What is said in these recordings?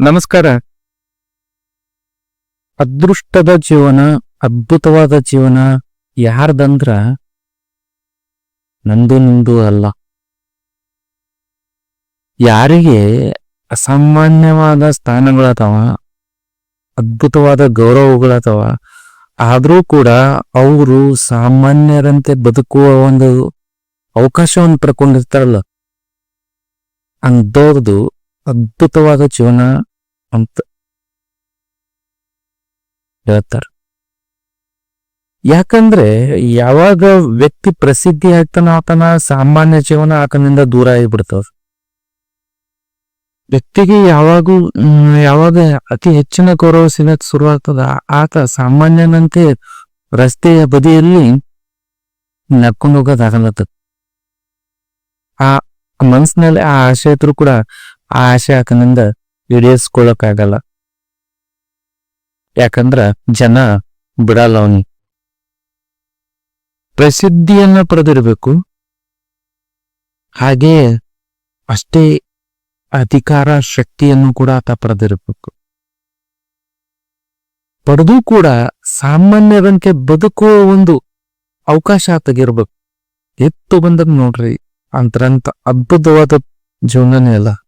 ನಮಸ್ಕಾರ. ಅದೃಷ್ಟದ ಜೀವನ, ಅದ್ಭುತವಾದ ಜೀವನ ಯಾರ್ದಂದ್ರ ನಂದು ನಿಂದು ಅಲ್ಲ. ಯಾರಿಗೆ ಅಸಾಮಾನ್ಯವಾದ ಸ್ಥಾನಗಳಾದವ, ಅದ್ಭುತವಾದ ಗೌರವಗಳಾದವ, ಆದ್ರೂ ಕೂಡ ಅವರು ಸಾಮಾನ್ಯರಂತೆ ಬದುಕುವ ಒಂದು ಅವಕಾಶವನ್ನು ಪಡ್ಕೊಂಡಿರ್ತಾರಲ್ಲ. ಅಂಥವ್ರದ್ದು ಅದ್ಭುತವಾದ ಜೀವನ ಅಂತ ಹೇಳ್ತಾರೆ. ಯಾಕಂದ್ರೆ ಯಾವಾಗ ವ್ಯಕ್ತಿ ಪ್ರಸಿದ್ಧಿ ಆಗ್ತಾನ ಆತನ ಸಾಮಾನ್ಯ ಜೀವನ ಆತನಿಂದ ದೂರ ಆಗಿಬಿಡ್ತಾವ ವ್ಯಕ್ತಿಗೆ ಯಾವಾಗೂ, ಯಾವಾಗ ಅತಿ ಹೆಚ್ಚಿನ ಗೌರವ ಸಿಗಕ್ ಶುರುವಾಗ್ತದ ಆತ ಸಾಮಾನ್ಯನಂತೆ ರಸ್ತೆಯ ಬದಿಯಲ್ಲಿ ನಡ್ಕೊಂಡು ಹೋಗೋದಾಗಲತ್ತ ಆ ಮನಸ್ಸಿನಲ್ಲಿ ಆ ಇದ್ರು ಕೂಡ ಆ ಆಸೆ ಆತನಿಂದ ಈಡೇರಿಸ್ಕೊಳ್ಳೋಕ್ಕಾಗಲ್ಲ ಯಾಕಂದ್ರ ಜನ ಬಿಡಲ್ಲ ಅವನಿ ಪ್ರಸಿದ್ಧಿಯನ್ನ ಪಡೆದಿರಬೇಕು. ಹಾಗೆ ಅಷ್ಟೇ ಅಧಿಕಾರ ಶಕ್ತಿಯನ್ನು ಕೂಡ ಆತ ಪಡೆದಿರಬೇಕು. ಪಡೆದು ಕೂಡ ಸಾಮಾನ್ಯರಂತೆ ಬದುಕುವ ಒಂದು ಅವಕಾಶ ಆತಗಿರ್ಬೇಕು. ಎತ್ತು ಬಂದದ್ ನೋಡ್ರಿ, ಅಂತರಂತ ಅದ್ಭುತವಾದ ಜೀವನನೇ ಅಲ್ಲ.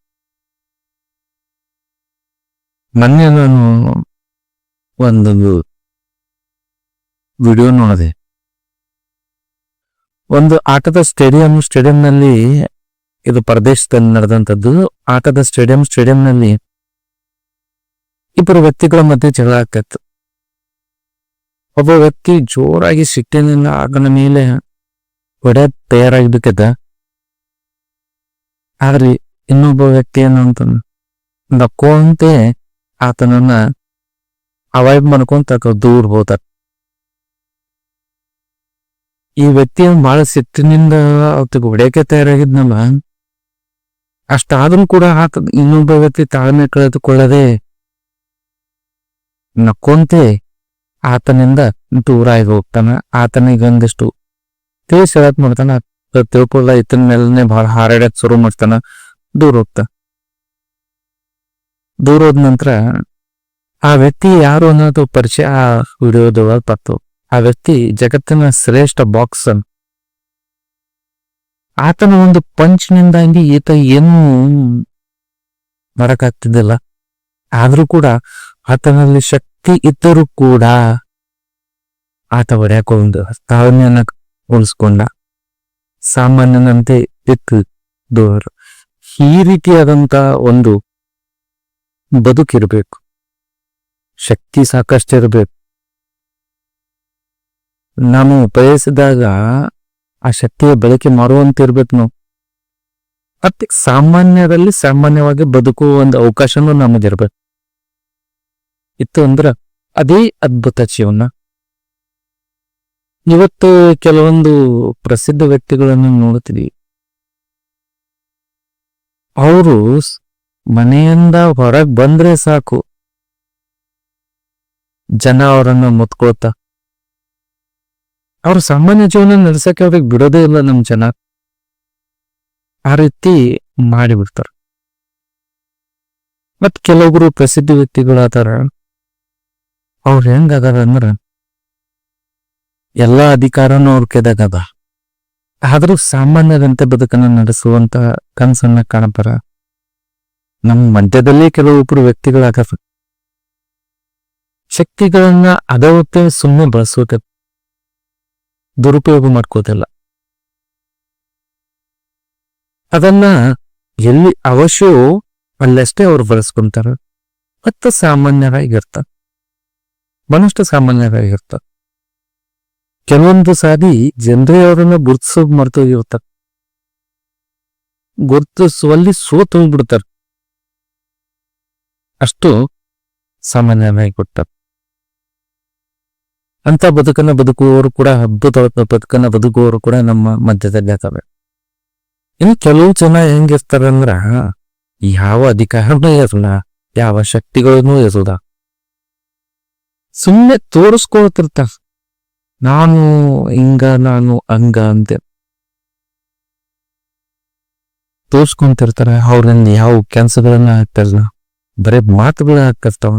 ಮೊನ್ನೆ ನಾನು ಒಂದು ವಿಡಿಯೋ ನೋಡಿದೆ. ಒಂದು ಆಟದ ಸ್ಟೇಡಿಯಂ, ಸ್ಟೇಡಿಯಂನಲ್ಲಿ ಇದು ಪ್ರದೇಶದಲ್ಲಿ ನಡೆದಂತದ್ದು ಆಟದ ಸ್ಟೇಡಿಯಂ, ಸ್ಟೇಡಿಯಂನಲ್ಲಿ ಇಬ್ಬರು ವ್ಯಕ್ತಿಗಳ ಮಧ್ಯೆ ಜಗಳ ಆಗ್ತಿತ್ತು. ಒಬ್ಬ ವ್ಯಕ್ತಿ ಜೋರಾಗಿ ಸಿಟ್ಟಿನಿಂದ ಆಗನ ಮೇಲೆ ಹೊಡೆ ತಯಾರಾಗಿದ್ದಕ್ಕಿದ್ದ. ಆದ್ರೆ ಇನ್ನೊಬ್ಬ ವ್ಯಕ್ತಿ ಏನು ಅಂತ ನಕ್ಕೊಂತೆ ಆತನನ್ನ ಅವಾಯ್ಡ್ ಮಾಡ್ಕೊಂತ ದೂರ್ ಹೋದ ಈ ವ್ಯಕ್ತಿ ಬಹಳ ಸಿಟ್ಟಿನಿಂದ ಅವತ್ತಿಗೆ ಹೊಡೆಯಕ್ಕೆ ತಯಾರಾಗಿದ್ನಲ್ಲ, ಅಷ್ಟಾದ್ರೂ ಕೂಡ ಆತ ಇನ್ನೊಬ್ಬ ವ್ಯಕ್ತಿ ತಾಳ್ಮೆ ಕಳೆದುಕೊಳ್ಳದೆ ನಕ್ಕೊಂತೆ ಆತನಿಂದ ದೂರ ಆಗಿ ಹೋಗ್ತಾನ. ಆತನಿಗೆ ಒಂದಿಷ್ಟು ತಿಳಿಸ್ ಹೇಳಕ್ ಮಾಡ್ತಾನ ತಿಳ್ಕೊಳ್ಳ ಇತನ ಮೇಲನೆ ಬಹಳ ಹಾರಾಡಕ್ ಶುರು ಮಾಡ್ತಾನ, ದೂರ ಹೋಗ್ತಾ ದೂರ ಹೋದ ನಂತರ ಆ ವ್ಯಕ್ತಿ ಯಾರು ಅನ್ನೋದು ಪರಿಚಯ ಆ ವಿಡಿಯೋದೊಳಗೆ ಪತ್ತು ಆ ವ್ಯಕ್ತಿ ಜಗತ್ತಿನ ಶ್ರೇಷ್ಠ ಬಾಕ್ಸರ್. ಆತನ ಒಂದು ಪಂಚ್ನಿಂದಾಗಿ ಈತ ಏನು ಮಾಡಕ್ಕಾಗ್ತಿದ್ದಿಲ್ಲ. ಆದ್ರೂ ಕೂಡ ಆತನಲ್ಲಿ ಶಕ್ತಿ ಇದ್ದರೂ ಕೂಡ ಆತ ಒಂದು ತಾಳ್ಮೆಯನ್ನ ಉಳಿಸ್ಕೊಂಡ. ಸಾಮಾನ್ಯನಂತೆ ಇತ್ತು ದೂರ ಈ ರೀತಿಯಾದಂತ ಒಂದು ಬದುಕಿರ್ಬೇಕು. ಶಕ್ತಿ ಸಾಕಷ್ಟು ಇರಬೇಕು ನಾವು ಬಯಸಿದಾಗ ಆ ಶಕ್ತಿಯ ಬಳಕೆ ಮಾಡುವಂತಿರ್ಬೇಕು ನಾವು. ಮತ್ತೆ ಸಾಮಾನ್ಯದಲ್ಲಿ ಸಾಮಾನ್ಯವಾಗಿ ಬದುಕುವ ಒಂದು ಅವಕಾಶನೂ ನಮಗಿರ್ಬೇಕು ಇತ್ತು ಅಂದ್ರ ಅದೇ ಅದ್ಭುತ ಜೀವನ. ಇವತ್ತು ಕೆಲವೊಂದು ಪ್ರಸಿದ್ಧ ವ್ಯಕ್ತಿಗಳನ್ನು ನೋಡುತ್ತಿದ್ದೀವಿ. ಅವರು ಮನೆಯಿಂದ ಹೊರಗ್ ಬಂದ್ರೆ ಸಾಕು. ಜನ ಅವರನ್ನ ಮುತ್ಕೊಳ್ತಾ. ಅವ್ರ ಸಾಮಾನ್ಯ ಜೀವನ ನಡೆಸಕ್ಕೆ ಅವ್ರಿಗೆ ಬಿಡೋದೇ ಇಲ್ಲ ನಮ್ ಜನ. ಆ ರೀತಿ ಮಾಡಿಬಿಡ್ತಾರ. ಮತ್ ಕೆಲವೊಬ್ರು ಪ್ರಸಿದ್ಧ ವ್ಯಕ್ತಿಗಳಾದಾರ, ಅವ್ರು ಹೆಂಗದಾರ ಅಂದ್ರ ಎಲ್ಲಾ ಅಧಿಕಾರನೂ ಅವ್ರ ಕೆದಾಗದ ಆದ್ರೂ ಸಾಮಾನ್ಯರಂತೆ ಬದುಕನ್ನ ನಡೆಸುವಂತ ಕನಸನ್ನ ಕಾಣಬಾರ ನಮ್ಮ ಮಧ್ಯದಲ್ಲೇ ಕೆಲವೊಬ್ರು ವ್ಯಕ್ತಿಗಳಾಗಲ್ಲ ಶಕ್ತಿಗಳನ್ನ ಅದವತ್ತೆ ಸುಮ್ಮನೆ ಬಳಸೋಕೆ ದುರುಪಯೋಗ ಮಾಡ್ಕೋದಿಲ್ಲ ಅದನ್ನ ಎಲ್ಲಿ ಅವಶ್ಯವೋ ಅಲ್ಲಷ್ಟೇ ಅವ್ರು ಬಳಸ್ಕೊಂತಾರ. ಮತ್ತು ಮನುಷ್ಯ ಸಾಮಾನ್ಯರಾಗಿ ಸಾಮಾನ್ಯರಾಗಿರ್ತಾರ ಕೆಲವೊಂದು ಸಾರಿ ಜನರೇ ಅವರನ್ನ ಗುರುತಿಸ್ ಮರ್ತೋಗಿರ್ತಾರೆ. ಗುರುತಿಸುವಲ್ಲಿ ಗುರ್ತಿಸುವಲ್ಲಿ ಸೋತು ಹೋಗ್ಬಿಡ್ತಾರ ಅಷ್ಟು ಸಾಮಾನ್ಯವಾಗಿ ಕೊಟ್ಟ ಅಂತ ಬದುಕನ್ನ ಬದುಕುವವರು ಕೂಡ, ಅದ್ಭುತವಾದ ಬದುಕನ್ನ ಬದುಕುವವರು ಕೂಡ ನಮ್ಮ ಮಧ್ಯದಲ್ಲಿ ಆಗ್ತವೆ ಇನ್ನು ಕೆಲವು ಜನ ಹೆಂಗಿರ್ತಾರೆ ಅಂದ್ರ, ಯಾವ ಅಧಿಕಾರನೂ ಇರಲ್ಲ, ಯಾವ ಶಕ್ತಿಗಳನ್ನೂ ಇರೋದ ಸುಮ್ಮನೆ ತೋರಿಸ್ಕೊಳ್ತಿರ್ತಾರ. ನಾನು ಹಿಂಗ, ನಾನು ಹಂಗ ಅಂತ. ತೋರ್ಸ್ಕೊಂತಿರ್ತಾರೆ ಅವ್ರನ್ನ ಯಾವ ಕೆಲಸಗಳನ್ನ ಆಗ್ತಿರಲ್ಲ ಬರೇ ಮಾತುಗಳ ಹಾಕಿರ್ತಾವ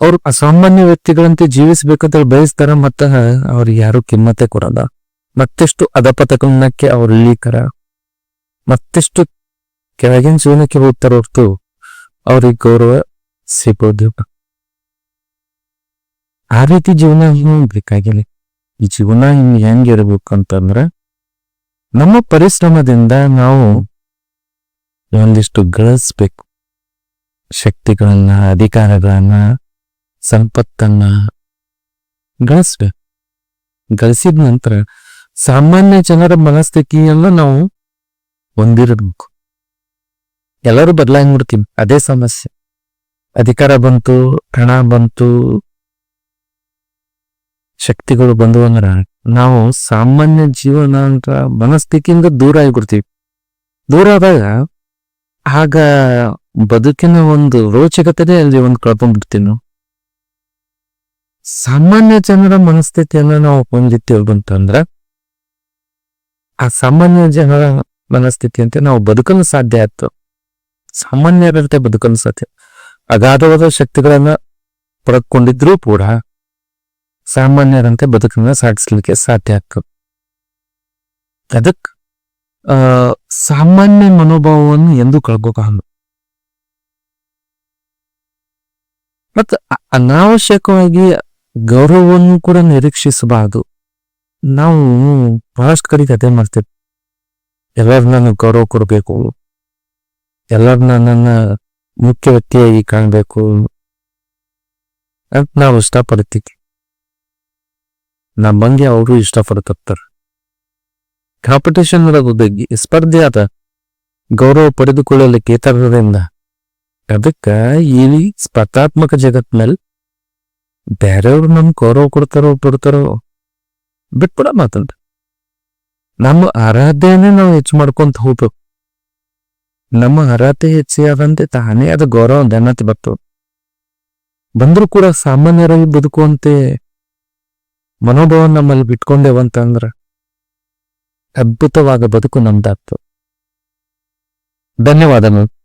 ಅವ್ರು ಅಸಾಮಾನ್ಯ ವ್ಯಕ್ತಿಗಳಂತೆ ಜೀವಿಸಬೇಕಂತ ಬಯಸ್ತಾರ ಮತ್ತ ಅವ್ರಿಗೆ ಯಾರು ಕಿಮ್ಮತೆ ಕೊಡಲ್ಲ. ಮತ್ತೆಷ್ಟು ಅದಪತಕನಕ್ಕೆ ಅವ್ರು ಇಳೀಕರ. ಮತ್ತೆಷ್ಟು ಕೆಳಗಿನ ಜೀವನಕ್ಕೆ ಹೋಗ್ತಾರ ಹೊರತು ಅವ್ರಿಗೆ ಗೌರವ ಸಿಗೋದು ಆ ರೀತಿ ಜೀವನ ಹಿಂಗ್ ಬೇಕಾಗಿಲ್ಲ. ಈ ಜೀವನ ಹಿಂಗ್ ಹೆಂಗಿರ್ಬೇಕು ಅಂತಂದ್ರ ನಮ್ಮ ಪರಿಶ್ರಮದಿಂದ ನಾವು ಒಂದಿಷ್ಟು ಗಳಿಸ್ಬೇಕು. ಶಕ್ತಿಗಳನ್ನ, ಅಧಿಕಾರಗಳನ್ನ ಸಂಪತ್ತನ್ನ ಗಳಿಸ್ಬೇಕು. ಗಳಿಸಿದ ನಂತರ ಸಾಮಾನ್ಯ ಜನರ ಮನಸ್ಥಿತಿಯನ್ನ ನಾವು ಹೊಂದಿರಬೇಕು. ಎಲ್ಲರೂ ಬದಲಾಗ್ಬಿಡ್ತೀವಿ ಅದೇ ಸಮಸ್ಯೆ. ಅಧಿಕಾರ ಬಂತು, ಹಣ ಬಂತು, ಶಕ್ತಿಗಳು ಬಂದು ಅಂದ್ರ ನಾವು ಸಾಮಾನ್ಯ ಜೀವನ ಅಂತ ಮನಸ್ಥಿತಿಯಿಂದ ದೂರ ಆಗಿಬಿಡ್ತೀವಿ. ದೂರ ಆದಾಗ ಆಗ ಬದುಕಿನ ಒಂದು ರೋಚಕತೆ ಅಲ್ಲಿ ಒಂದು ಕಳ್ಕೊಂಡ್ಬಿಡ್ತೀವಿ ನಾವು. ಸಾಮಾನ್ಯ ಜನರ ಮನಸ್ಥಿತಿಯನ್ನ ನಾವು ಹೊಂದಿತ್ತೇವೆ ಅಂತಂದ್ರೆ, ಆ ಸಾಮಾನ್ಯ ಜನರ ಮನಸ್ಥಿತಿ ಅಂತ ನಾವು ಬದುಕಲು ಸಾಧ್ಯ ಆಯ್ತು. ಸಾಮಾನ್ಯರಂತೆ ಬದುಕಲು ಸಾಧ್ಯ. ಅಗಾಧವಾದ ಶಕ್ತಿಗಳನ್ನ ಪಡ್ಕೊಂಡಿದ್ರೂ ಕೂಡ ಸಾಮಾನ್ಯರಂತೆ ಬದುಕನ್ನ ಸಾಗಿಸ್ಲಿಕ್ಕೆ ಸಾಧ್ಯ ಆಗ್ತದೆ ಅದಕ್, ಆ, ಸಾಮಾನ್ಯ ಮನೋಭಾವವನ್ನು ಎಂದು ಕಳ್ಕೋಕಾಗಲ್ಲ ಮತ್ತ ಅನಾವಶ್ಯಕವಾಗಿ ಗೌರವವನ್ನು ಕೂಡ ನಿರೀಕ್ಷಿಸಬಾರದು. ನಾವು ಬಹಳಷ್ಟು ಕಡೆಗೆ ಅದೇ ಮಾಡ್ತೇವೆ. ಎಲ್ಲರೂ ನನಗೆ ಗೌರವ ಕೊಡಬೇಕು. ಎಲ್ಲರೂ ನನ್ನನ್ನು ಮುಖ್ಯ ವ್ಯಕ್ತಿಯಾಗಿ ಕಾಣಬೇಕು. ಅಂತ ನಾವು ಇಷ್ಟಪಡ್ತೀವಿ. ನಮ್ಮಂಗೆ ಅವರು ಇಷ್ಟಪಡ್ತಾರೆ ಕಾಂಪಿಟೇಷನ್ ಬಗ್ಗೆ ಸ್ಪರ್ಧೆ ಆದ ಗೌರವ ಪಡೆದುಕೊಳ್ಳಲಿಕ್ಕೆ ತರದಿಂದ ಅದಕ್ಕ ಈ ಸ್ಪರ್ಧಾತ್ಮಕ ಜಗತ್ನಲ್ ಬೇರೆಯವ್ರು ನಮ್ ಗೌರವ ಕೊಡ್ತಾರೋ ಬಿಡ್ತಾರೋ ಬಿಟ್ಬಿಡ ಮಾತಂತ. ನಮ್ಮ ಆರಾಧ್ಯನೇ ನಾವು ಹೆಚ್ಚು ಮಾಡ್ಕೊಂತ ಹೋಗ್ಬೇಕು. ನಮ್ಮ ಅರ್ಹತೆ ಹೆಚ್ಚಾದಂತೆ ತಾನೇ ಅದು ಗೌರವ ಧನ್ಯತೆ ಬರ್ತವೆ ಬಂದ್ರೂ ಕೂಡ ಸಾಮಾನ್ಯರಾಗಿ ಬದುಕುವಂತೆ ಮನೋಭಾವ ನಮ್ಮಲ್ಲಿ ಬಿಟ್ಕೊಂಡೇವಂತಂದ್ರ ಅದ್ಭುತವಾದ ಬದುಕು ನಮ್ದಾಗ್ತದೆ. ಧನ್ಯವಾದಗಳು.